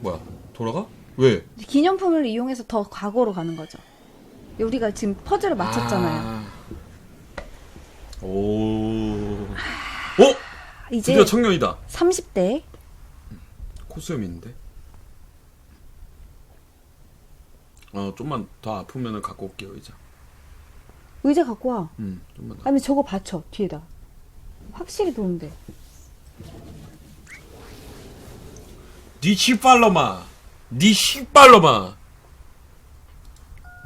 뭐야? 돌아가? 왜? 기념품을 이용해서 더 과거로 가는 거죠. 우리가 지금 퍼즐을 맞췄잖아요. 아. 오. 어? 이제 드디어 청년이다. 30대 코스염 있는데? 어, 좀만 더 아프면은 갖고 올게요, 의자. 의자 갖고 와. 음, 좀만 더. 아니면 저거 받쳐 뒤에다. 확실히 도움돼. 니 씨발로마! 니 씨발로마!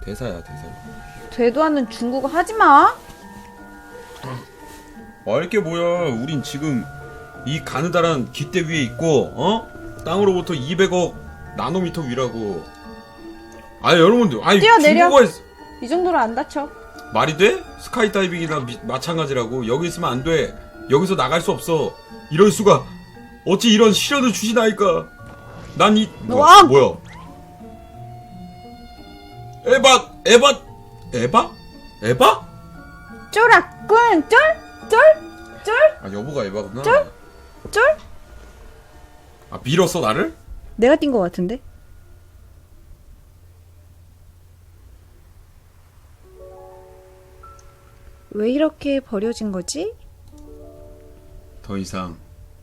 대사야, 대사. 되도 않는 중국어 하지 마. 알게 뭐야. 우린 지금 이 가느다란 깃대 위에 있고, 어? 땅으로부터 200억 나노미터 위라고. 아니, 여러분들, 아니, 뛰어내려. 중국어에 이 정도로 안 다쳐. 말이 돼? 스카이다이빙이나 미- 마찬가지라고. 여기 있으면 안 돼. 여기서 나갈 수 없어. 이럴 수가. 어찌 이런 시련을 주시나이까. 난 이, 와! 뭐야, 뭐야. 에바, 에바, 에바? 에바? 쫄았군 쫄? 쫄? 쫄? 아, 여보가 에바구나. 쫄? 아, 밀었어, 나를? 내가 뛴 거 같은데? 왜 이렇게 버려진 거지? 더 이상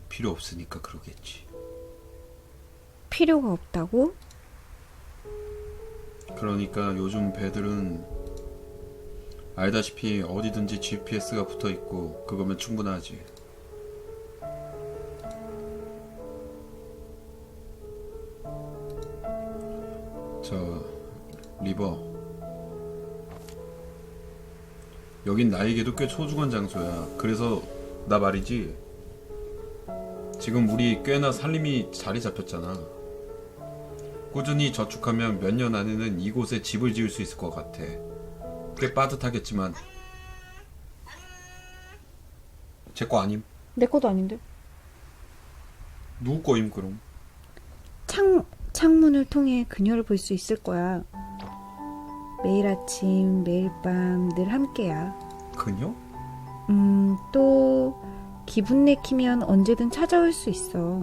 필요 없으니까 그러겠지. 필요가 없다고? 그러니까 요즘 배들은 알다시피 어디든지 GPS가 붙어 있고 그거면 충분하지. 저 리버 여긴 나에게도 꽤 소중한 장소야. 그래서 나 말이지. 지금 우리 꽤나 살림이 자리 잡혔잖아. 꾸준히 저축하면 몇 년 안에는 이곳에 집을 지을 수 있을 것 같아. 꽤 빠듯하겠지만 제 거 아님. 내 것도 아닌데. 누구 거임 그럼? 창 창문을 통해 그녀를 볼 수 있을 거야. 매일 아침, 매일 밤 늘 함께야. 그녀? 음, 또 기분 내키면 언제든 찾아올 수 있어.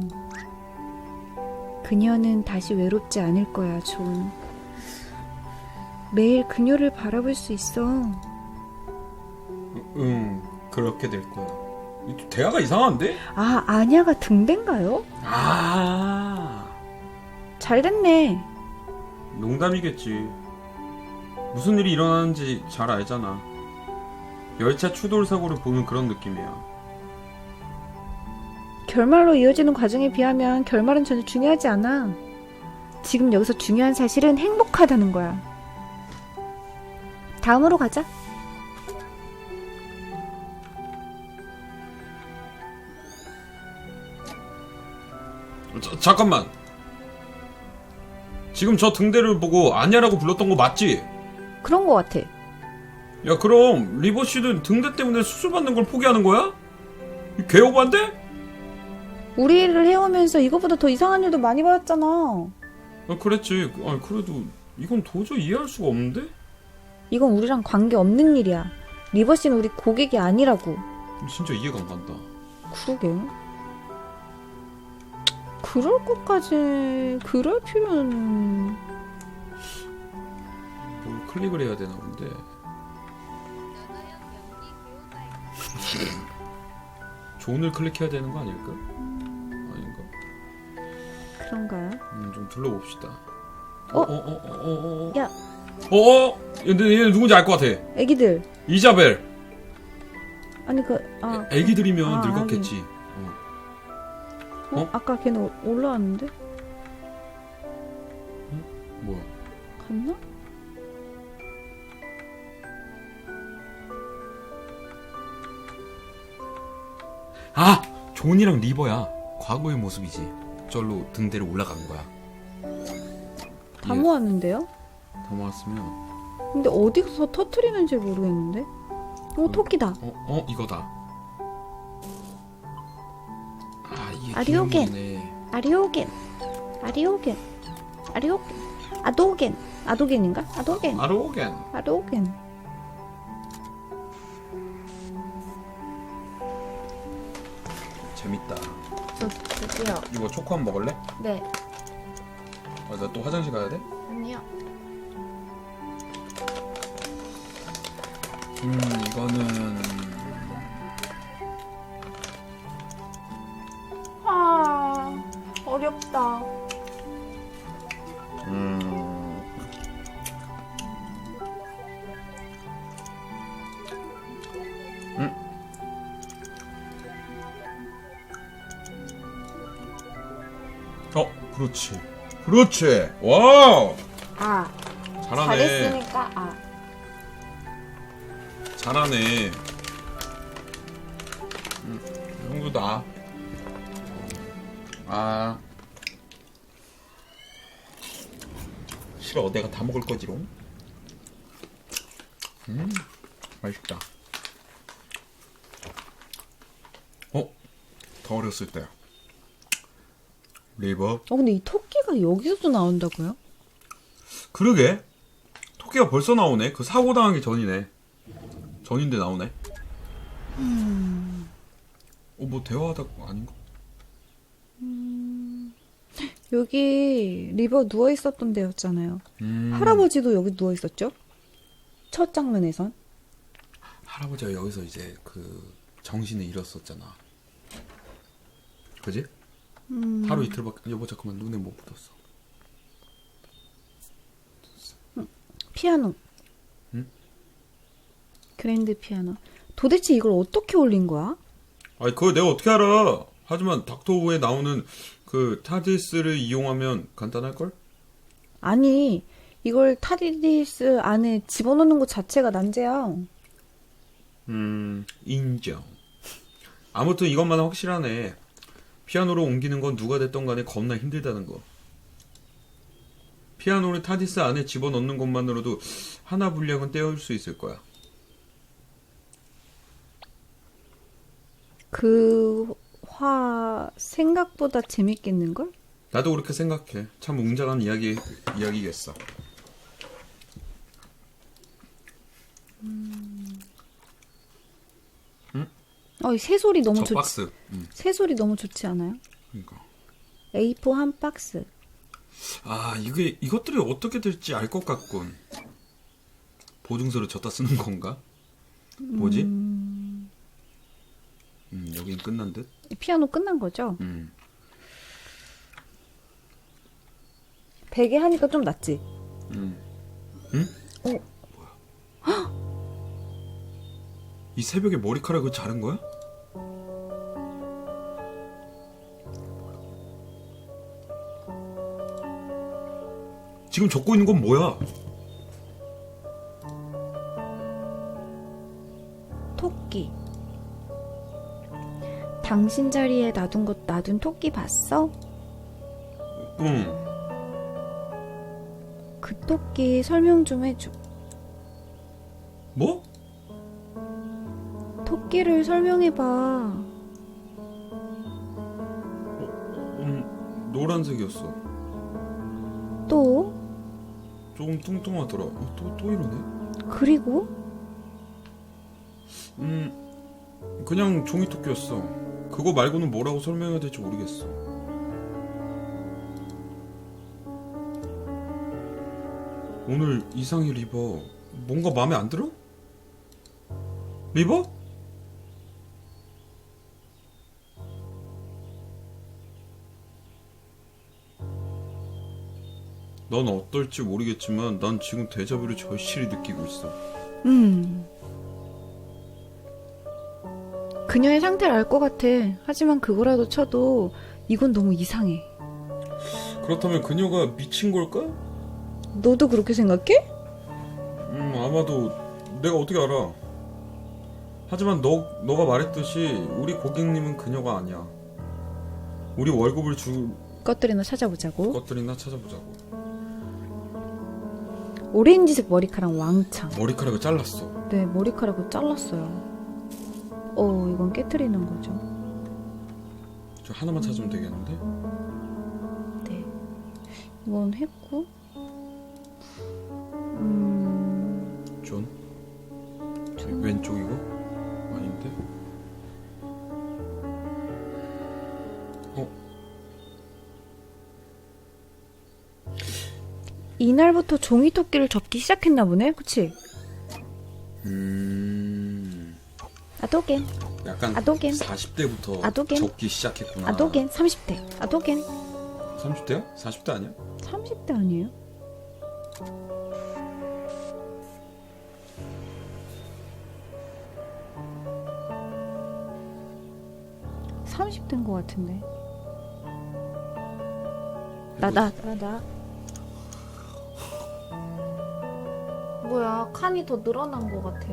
그녀는 다시 외롭지 않을 거야, 존. 매일 그녀를 바라볼 수 있어. 응, 그렇게 될 거야. 이 대화가 이상한데? 아, 아냐가 등대인가요? 아, 잘 됐네. 농담이겠지. 무슨 일이 일어나는지 잘 알잖아. 열차 추돌 사고를 보는 그런 느낌이야. 결말로 이어지는 과정에 비하면 결말은 전혀 중요하지 않아. 지금 여기서 중요한 사실은 행복하다는 거야. 다음으로 가자. 자, 잠깐만. 지금 저 등대를 보고 아냐라고 불렀던 거 맞지? 그런 거 같아. 야 그럼 리버 씨는 등대 때문에 수술 받는 걸 포기하는 거야? 이 개오반데? 우리 일을 해오면서 이거보다 더 이상한 일도 많이 받았잖아. 아, 그랬지. 아 그래도 이건 도저히 이해할 수가 없는데? 이건 우리랑 관계 없는 일이야. 리버 씨는 우리 고객이 아니라고. 진짜 이해가 안 간다. 그러게. 그럴 것까지 그럴 필요는 뭘 클릭을 해야 되나 본데. 존을 클릭해야 되는 거 아닐까? 그런가요? 음, 좀 둘러봅시다. 어? 어, 어, 어, 어, 어, 어. 야, 어, 어? 얘네, 얘네 누군지 알 것 같아. 애기들. 이자벨. 아니 그 아, 애, 기들이면 아, 늙었겠지. 어, 어? 어? 아까 걔는 올- 올라왔는데 뭐야? 갔나? 아! 존이랑 리버야. 과거의 모습이지. 절로 등대를 올라간 거야. 다 예. 모았는데요? 다 모았으면 근데 어디서 터트리는지 모르겠는데. 오 토끼다. 어, 어, 이거다. 아, 이게 아리오겐. 아리오겐. 아리오겐. 아리오겐. 아도겐. 아도겐인가? 아도겐. 아로겐. 아도겐. 초코 한 먹을래? 네. 아, 나 또 화장실 가야 돼? 아니요. 음, 이거는 그렇지. 그렇지. 와우. 아, 잘하네. 잘했으니까 아. 잘하네. 음, 형도 나. 아. 싫어, 내가 다 먹을 거지롱. 음, 맛있다. 어? 더 어렸을 때. 리버? 어, 근데 이 토끼가 여기서도 나온다고요? 그러게. 토끼가 벌써 나오네. 그 사고 당하기 전이네. 전인데 나오네. 어, 뭐 대화하다 아닌가? 여기 리버 누워 있었던 데였잖아요. 음, 할아버지도 여기 누워 있었죠? 첫 장면에선. 할아버지가 여기서 이제 그 정신을 잃었었잖아. 그지? 음. 하루 이틀밖에 여보 잠깐만 눈에 뭐 묻었어. 피아노. 응? 그랜드 피아노. 도대체 이걸 어떻게 올린 거야? 아니 그거 내가 어떻게 알아? 하지만 닥터우에 나오는 그 타디스를 이용하면 간단할 걸? 아니, 이걸 타디디스 안에 집어넣는 것 자체가 난제야. 음 인정. 아무튼 이것만 확실하네. 피아노로 옮기는 건 누가 됐던 간에 겁나 힘들다는 거. 피아노를 타디스 안에 집어넣는 것만으로도 하나 분량은 떼어올 수 있을 거야. 그 화 생각보다 재밌겠는 걸? 나도 그렇게 생각해. 참 웅장한 이야기 이야기겠어. 어, 이 새소리 너무 저 좋지. 박스. 음, 새소리 너무 좋지 않아요? 그러니까. A4 한 박스. 아 이게 이것들이 어떻게 될지 알 것 같군. 보증서를 줬다 쓰는 건가? 뭐지? 음, 여긴 끝난 듯. 피아노 끝난 거죠? 음. 베개 하니까 좀 낫지? 음. 응? 어, 이 새벽에 머리카락을 자른 거야? 지금 적고 있는 건 뭐야? 토끼. 당신 자리에 놔둔 것 놔둔 토끼 봤어? 응. 그 토끼 설명 좀 해줘. 뭐? 토끼를 설명해봐. 음, 노란색이었어. 또? 조금 뚱뚱하더라. 어, 또, 또 이러네? 그리고? 음, 그냥 종이 토끼였어. 그거 말고는 뭐라고 설명해야 될지 모르겠어. 오늘 이상희 리버 뭔가 마음에 안 들어? 리버? 넌 어떨지 모르겠지만 난 지금 데자뷰를 절실히 느끼고 있어. 음. 그녀의 상태를 알 것 같아. 하지만 그거라도 쳐도 이건 너무 이상해. 그렇다면 그녀가 미친 걸까? 너도 그렇게 생각해? 음 아마도 내가 어떻게 알아? 하지만 너 너가 말했듯이 우리 고객님은 그녀가 아니야. 우리 월급을 줄 것들이나 찾아보자고. 것들이나 찾아보자고. 오렌지색 머리카락 왕창. 머리카락을 잘랐어. 네, 머리카락을 잘랐어요. 어, 이건 깨트리는 거죠. 저 하나만 찾으면 되겠는데? 네. 이건 했고. 음, 존? 왼쪽이고? 아닌데? 이날부터 종이 토끼를 접기 시작했나 보네. 그치? 음. 아도겐. 약간 아도겐. 40대부터 아도겐. 적기 시작했구나. 아도겐 30대. 아도겐 30대야? 40대 아니야? 30대 아니에요? (30대인 것 같은데) 나 나 나 나 뭐야 칸이 더 늘어난 것 같아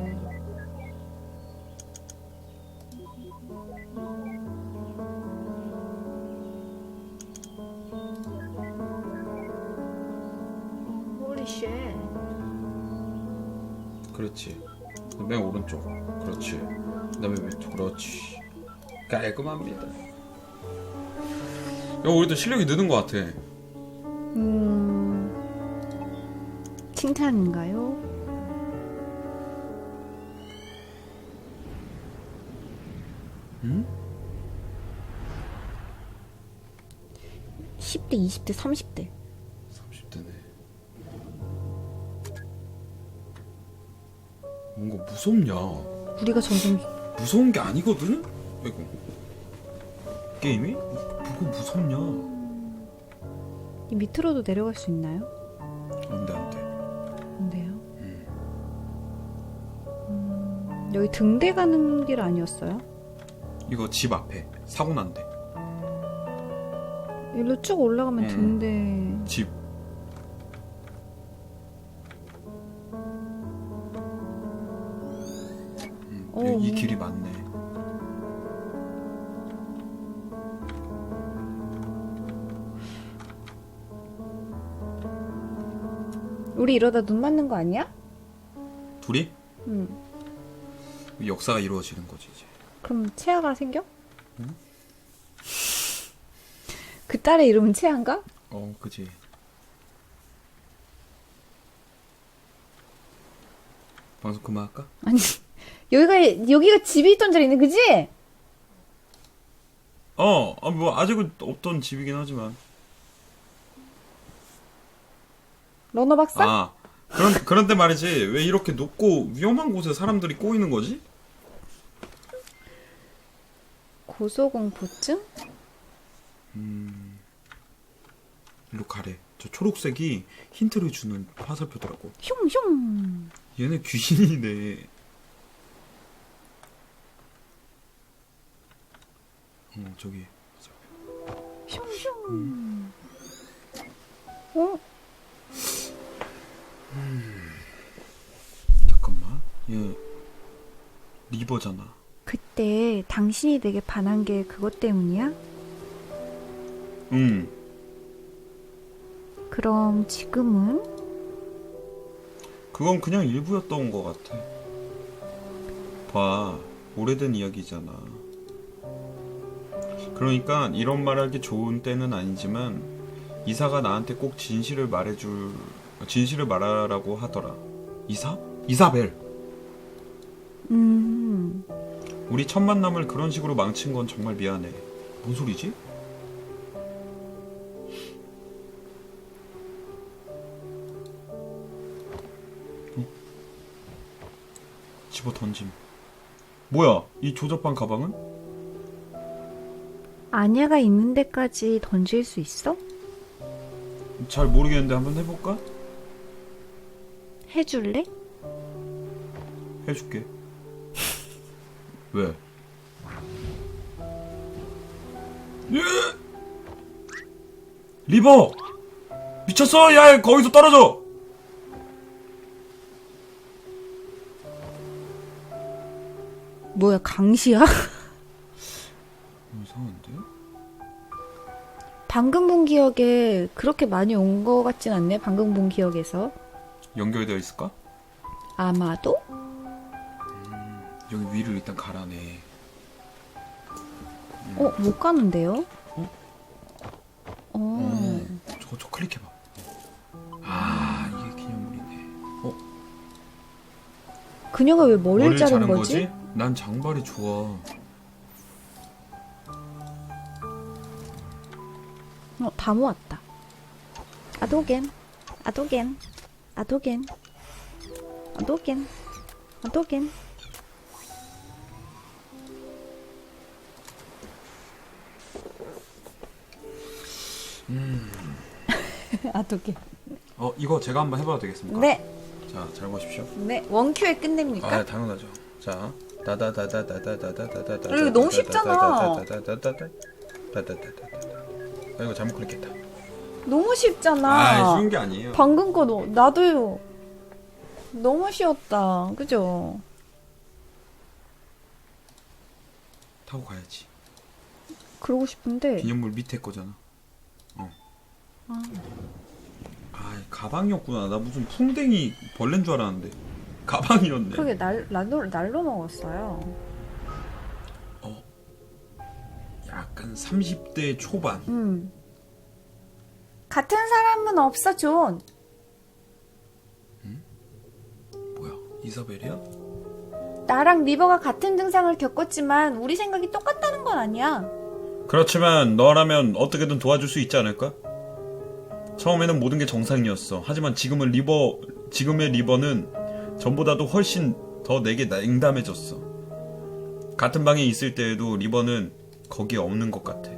홀리쉣 그렇지. 맨 오른쪽. 그렇지. 그다음에 왼쪽. 그렇지. 깔끔합니다. 야, 우리도 실력이 느는 것 같아. 음 칭찬인가요? 응? 10대, 20대, 30대. 30대네. 뭔가 무섭냐? 우리가 점점 무서운 게 아니거든? 아이고. 게임이? 뭐가 무섭냐? 이 밑으로도 내려갈 수 있나요? 안 돼 안 돼. 근데요. 음, 여기 등대 가는 길 아니었어요? 이거 집 앞에 사고 난대. 일로 쭉 올라가면 음. 등대. 집. 음, 어. 이, 이 길이 맞네. 우리 이러다 눈 맞는 거 아니야? 둘이 응. 역사가 이루어지는 거지 이제. 그럼 채아가 생겨? 그 딸의 이름은 채아인가? 어, 그지. 방송 그만할까? 아니 여기가 여기가 집이 있던 자리네, 그지? 어, 아, 뭐 아직은 없던 집이긴 하지만. 러너 박사? 아, 그런 그런데 말이지. 왜 이렇게 높고 위험한 곳에 사람들이 꼬이는 거지? 고소공포증? 일로 가래. 저 초록색이 힌트를 주는 화살표더라고. 흉흉. 얘네 귀신이네. 어, 저기. 흉흉. 어? 잠깐만. 얘 리버잖아. 그때 당신이 내게 반한 게 그것 때문이야? 응. 그럼 지금은? 그건 그냥 일부였던 것 같아. 봐, 오래된 이야기잖아. 그러니까 이런 말하기 좋은 때는 아니지만 이사가 나한테 꼭 진실을 말해줄 진실을 말하라고 하더라. 이사? 이사벨. 음, 우리 첫 만남을 그런 식으로 망친 건 정말 미안해. 뭔 소리지? 어? 집어 던짐. 뭐야? 이 조잡한 가방은? 아냐가 있는 데까지 던질 수 있어? 잘 모르겠는데 한번 해볼까? 해줄래? 해줄게. 왜? 예! 리버! 미쳤어! 야, 거기서 떨어져! 뭐야, 강시야? 이상한데? 방금 본 기억에 그렇게 많이 온 거 같진 않네, 방금 본 기억에서. 연결되어 있을까? 아마도? 여기 위로 일단 가라네. 음. 어, 못 가는데요? 어? 어. 음, 저거 저 클릭해봐. 아, 이게 기념물이네. 어? 그녀가 왜 머리를, 머리를 자른 거지? 거지? 난 장발이 좋아. 어, 다 모았다. 아도겐, 아도겐, 아도겐, 아도겐, 아도겐. 어떻게? 어 이거 제가 한번 해봐도 되겠습니까? 네. 자잘 보십시오. 네 원큐에 아, 끝냅니까? 아 당연하죠. 자 다다다다다다다다다다. 이거 너무 쉽잖아. 다다다다다다다다다. 아 이거 잘못 클릭했다. 너무 쉽잖아. 아 예, 쉬운 게 아니에요. 방금 거 나도요. 너무 쉬웠다. 그죠? 타고 가야지. 그러고 싶은데. 기념물 밑에 거잖아. 어. 아. 가방이었구나. 나 무슨 풍뎅이 벌레인 줄 알았는데 가방이었네. 그게 날, 날로, 날로 먹었어요. 약간 30대 초반. 음. 같은 사람은 없어, 존. 뭐야? 이사벨이야? 나랑 리버가 같은 증상을 겪었지만 우리 생각이 똑같다는 건 아니야. 그렇지만 너라면 어떻게든 도와줄 수 있지 않을까? 처음에는 모든 게 정상이었어. 하지만 지금은 리버, 지금의 리버는 전보다도 훨씬 더 내게 냉담해졌어. 같은 방에 있을 때에도 리버는 거기에 없는 것 같아.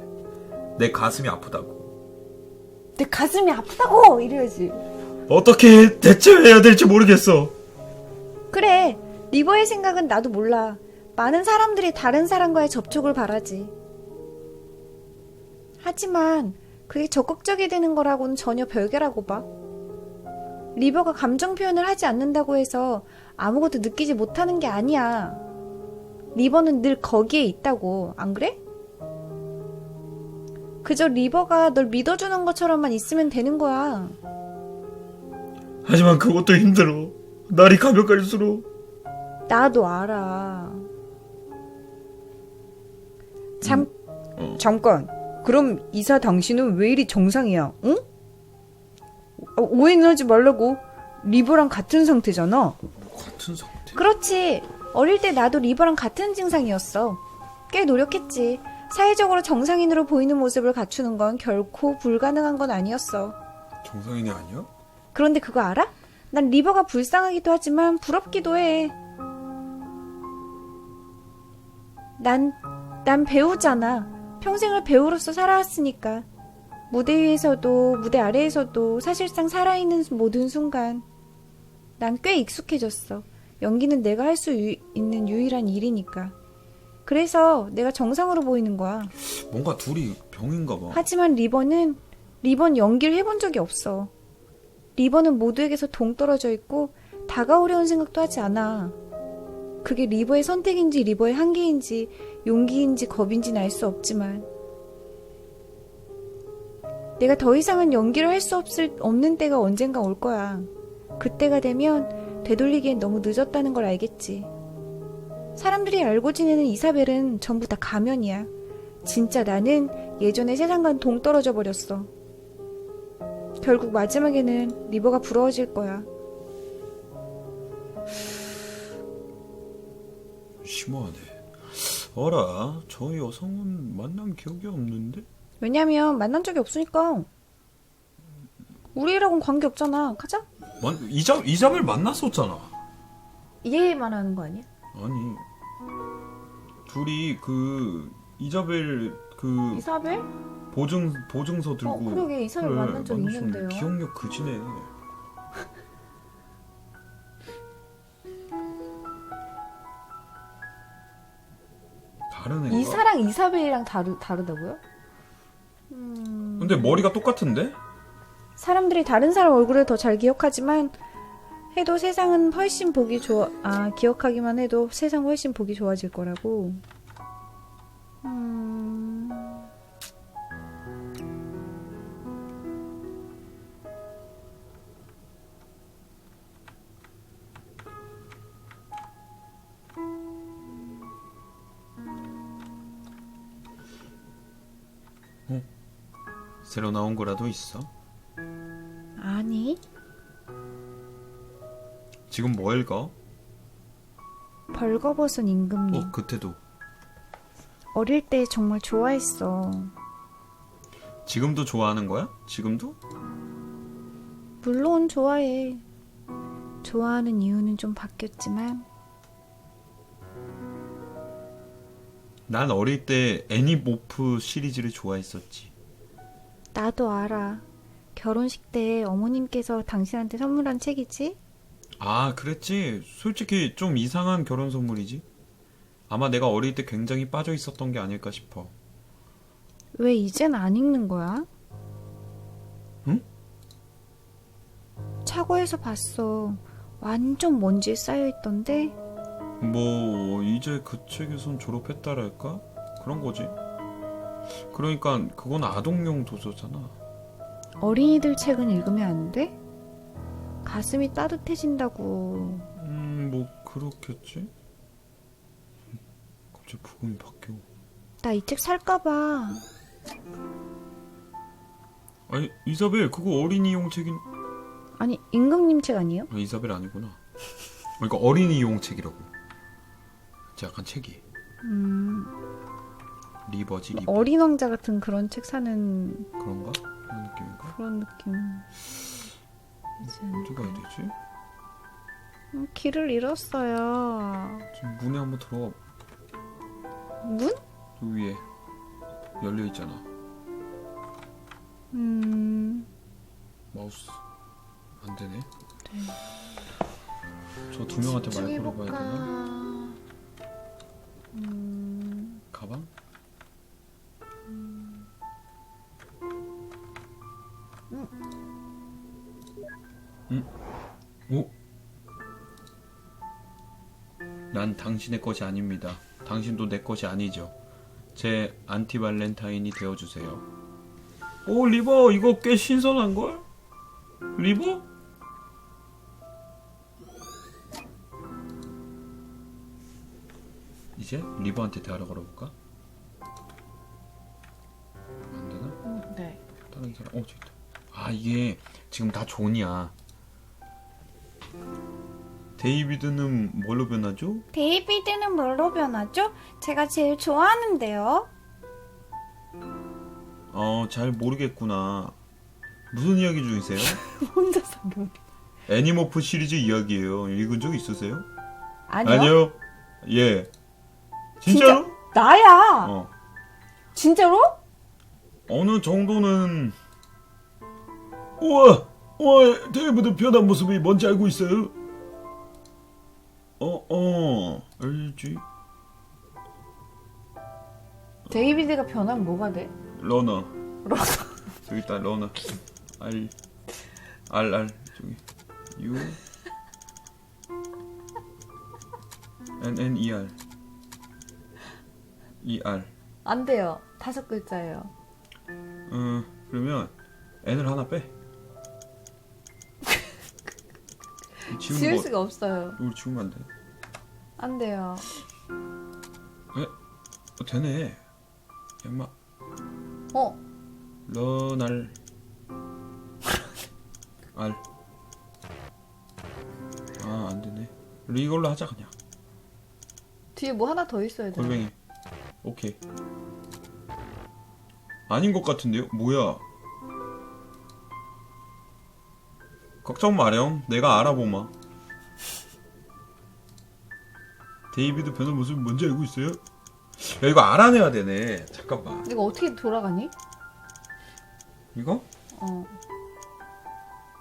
내 가슴이 아프다고. 내 가슴이 아프다고! 이래야지. 어떻게 대처해야 될지 모르겠어. 그래, 리버의 생각은 나도 몰라. 많은 사람들이 다른 사람과의 접촉을 바라지. 하지만 그게 적극적이 되는 거라고는 전혀 별개라고 봐. 리버가 감정 표현을 하지 않는다고 해서 아무것도 느끼지 못하는 게 아니야. 리버는 늘 거기에 있다고, 안 그래? 그저 리버가 널 믿어주는 것처럼만 있으면 되는 거야. 하지만 그것도 힘들어. 날이 가면 갈수록. 나도 알아. 잠, 어. 잠깐. 그럼 이사 당신은 왜 이리 정상이야? 응? 어, 오해는 하지 말라고. 리버랑 같은 상태잖아. 같은 상태. 그렇지. 어릴 때 나도 리버랑 같은 증상이었어. 꽤 노력했지. 사회적으로 정상인으로 보이는 모습을 갖추는 건 결코 불가능한 건 아니었어. 정상인이 아니야? 그런데 그거 알아? 난 리버가 불쌍하기도 하지만 부럽기도 해. 난, 난 배우잖아. 평생을 배우로서 살아왔으니까. 무대 위에서도, 무대 아래에서도 사실상 살아있는 모든 순간. 난 꽤 익숙해졌어. 연기는 내가 할 수 있는 유일한 일이니까. 그래서 내가 정상으로 보이는 거야. 뭔가 둘이 병인가 봐. 하지만 리버는 리버는 연기를 해본 적이 없어. 리버는 모두에게서 동떨어져 있고 다가오려는 생각도 하지 않아. 그게 리버의 선택인지 리버의 한계인지 용기인지 겁인지는 알 수 없지만 내가 더 이상은 연기를 할 수 없을 없는 때가 언젠가 올 거야. 그때가 되면 되돌리기엔 너무 늦었다는 걸 알겠지. 사람들이 알고 지내는 이사벨은 전부 다 가면이야. 진짜 나는 예전의 세상과는 동떨어져 버렸어. 결국 마지막에는 리버가 부러워질 거야. 심오하네. 어라, 저 여성은 만난 기억이 없는데? 왜냐면 만난 적이 없으니까. 우리랑은 관계 없잖아. 가자. 만, 이자, 이자벨 만났었잖아. 얘 말하는 거 아니야? 아니, 둘이 그, 이자벨 그 이사벨? 보증, 보증서 들고. 어, 그러게 이사벨 만난 적 만났었는데 있는데요. 기억력 그지네. 다른 애가? 이사랑 이사벨이랑 다르 다르다고요? 음, 근데 머리가 똑같은데? 사람들이 다른 사람 얼굴을 더 잘 기억하지만 해도 세상은 훨씬 보기 좋아. 아 기억하기만 해도 세상 훨씬 보기 좋아질 거라고. 음. 새로 나온 거라도 있어? 아니 지금 뭐 읽어? 벌거벗은 임금님. 어, 그때도. 어릴 때 정말 좋아했어. 지금도 좋아하는 거야? 지금도? 물론 좋아해. 좋아하는 이유는 좀 바뀌었지만 난 어릴 때 애니모프 시리즈를 좋아했었지. 나도 알아. 결혼식 때 어머님께서 당신한테 선물한 책이지? 아, 그랬지. 솔직히 좀 이상한 결혼 선물이지. 아마 내가 어릴 때 굉장히 빠져 있었던 게 아닐까 싶어. 왜 이젠 안 읽는 거야? 응? 차고에서 봤어. 완전 먼지에 쌓여 있던데. 뭐 이제 그 책에선 졸업했다랄까? 그런 거지. 그러니까 그건 아동용 도서잖아. 어린이들 책은 읽으면 안 돼? 가슴이 따뜻해진다고. 음, 뭐 그렇겠지. 갑자기 부금이 바뀌어. 나이 책 살까봐. 아니 이사벨 그거 어린이용 책인. 아니 임금님 책 아니에요? 아, 이사벨 아니구나. 그러니까 어린이용 책이라고. 약간 책이 음, 리버지 리버 어린 왕자 같은 그런 책 사는 그런가? 그런 느낌인가? 그런 느낌. 이제 어디 가야 되지? 음, 길을 잃었어요. 지금 문에 한번 들어가. 문? 저 위에 열려 있잖아. 음, 마우스 안 되네. 저두 명한테 말 걸어봐야 되나? 음, 가방? 난 당신의 것이 아닙니다. 당신도 내 것이 아니죠. 제 안티 발렌타인이 되어주세요. 오 리버 이거 꽤 신선한 걸? 리버? 이제 리버한테 대화를 걸어볼까? 안 되나? 네. 다른 사람, 어, 저기 있다. 아, 이게 지금 다 존이야. 데이비드는 뭘로 변하죠? 데이비드는 뭘로 변하죠? 제가 제일 좋아하는데요. 어, 잘 모르겠구나. 무슨 이야기 중이세요? 혼자서 뭐? 애니모프 시리즈 이야기예요. 읽은 적 있으세요? 아니요. 예. 진짜로? 나야. 어. 진짜로? 어느 정도는 우와 우와 데이비드 변한 모습이 뭔지 알고 있어요? 어어. 알지? 데이비드가 변하면 뭐가 돼? 러너. 러너. 저기 있다 러너. 알알알. 저기. U N N E R. E R. 안 돼요. 다섯 글자예요. 어 그러면 N을 하나 빼. 지우는 지울 거 수가 없어요. 이걸 지우면 안 돼. 안 돼요. 어, 되네. 엄마 어, 러날 알. 아, 안 되네. 이걸로 하자 그냥. 뒤에 뭐 하나 더 있어야 돼. 골뱅이. 오케이. 아닌 것 같은데요? 뭐야? 걱정 마렴. 내가 알아보마. 데이비드 변호 모습 뭔지 알고 있어요? 야 이거 알아내야 되네. 잠깐만. 이거 어떻게 돌아가니? 이거? 어,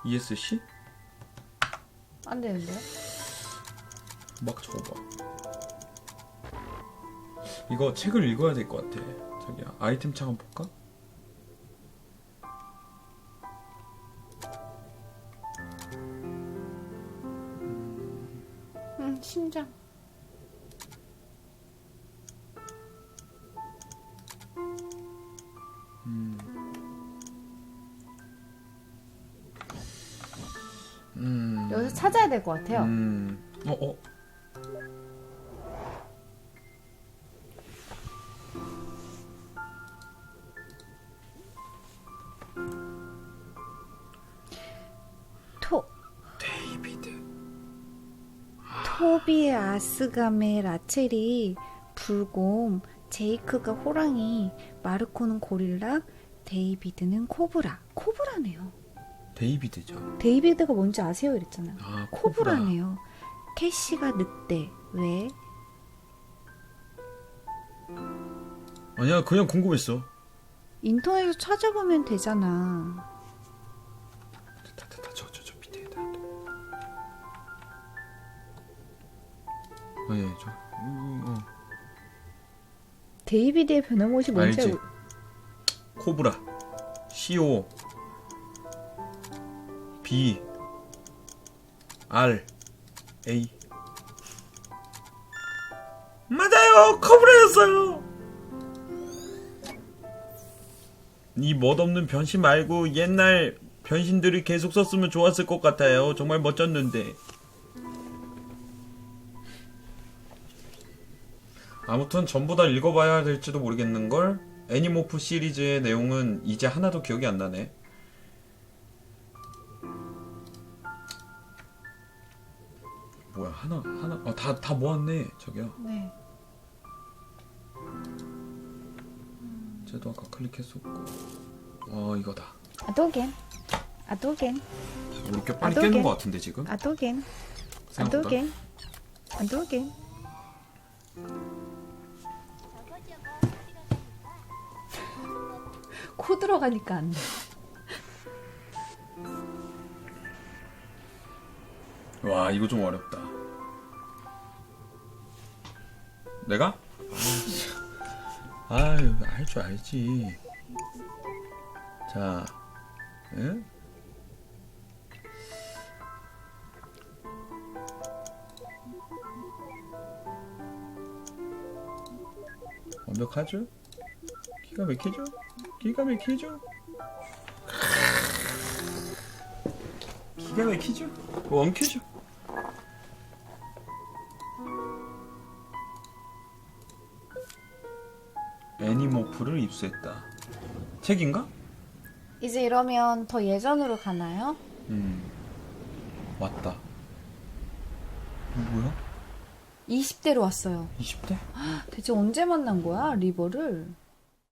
ESC? 안 되는데요? 막 적어봐. 이거 책을 읽어야 될 것 같아. 자기야, 아이템 창 한번 볼까? 될 것 같아요. 음. 어, 어. 토, 데이비드. 토비의 아스감의 라첼이 불곰, 제이크가 호랑이, 마르코는 고릴라, 데이비드는 코브라. 코브라네요. 데이비드죠. 데이비드가 뭔지 아세요? 이랬잖아. 아 코브라네요. 캐시가 늑대. 왜? 아니야 그냥 궁금했어. 인터넷에서 찾아보면 되잖아. 다다다 저 저 저 밑에다. 아 예 저. 음, 어. 데이비드의 변함옷이 뭔지 알지. 알고- 코브라 CO B R A. 맞아요! 코브라였어요! 이 멋없는 변신 말고 옛날 변신들을 계속 썼으면 좋았을 것 같아요. 정말 멋졌는데. 아무튼 전부 다 읽어봐야 될지도 모르겠는걸? 애니모프 시리즈의 내용은 이제 하나도 기억이 안 나네 뭐야 하나 하나 아, 다, 다 모았네 저기요 네. 쟤도 아까 클릭했었고 어 이거다 아도겐. 아도겐. 빨리 아, 또 깨는? 것 같은데 지금 아도겐. 생각보다 아도겐. 아도겐. 코 들어가니까 안 돼. 와 이거 좀 어렵다 내가? 아유 알줄 알지 자 예? 완벽하죠? 기가 막히죠? 기가 막히죠? 기가 막히죠? 원큐죠? 애니모프를 입수했다. 책인가? 이제 이러면 더 예전으로 가나요? 음. 왔다. 뭐야? 20대로 왔어요. 20대? 대체 언제 만난 거야, 리버를?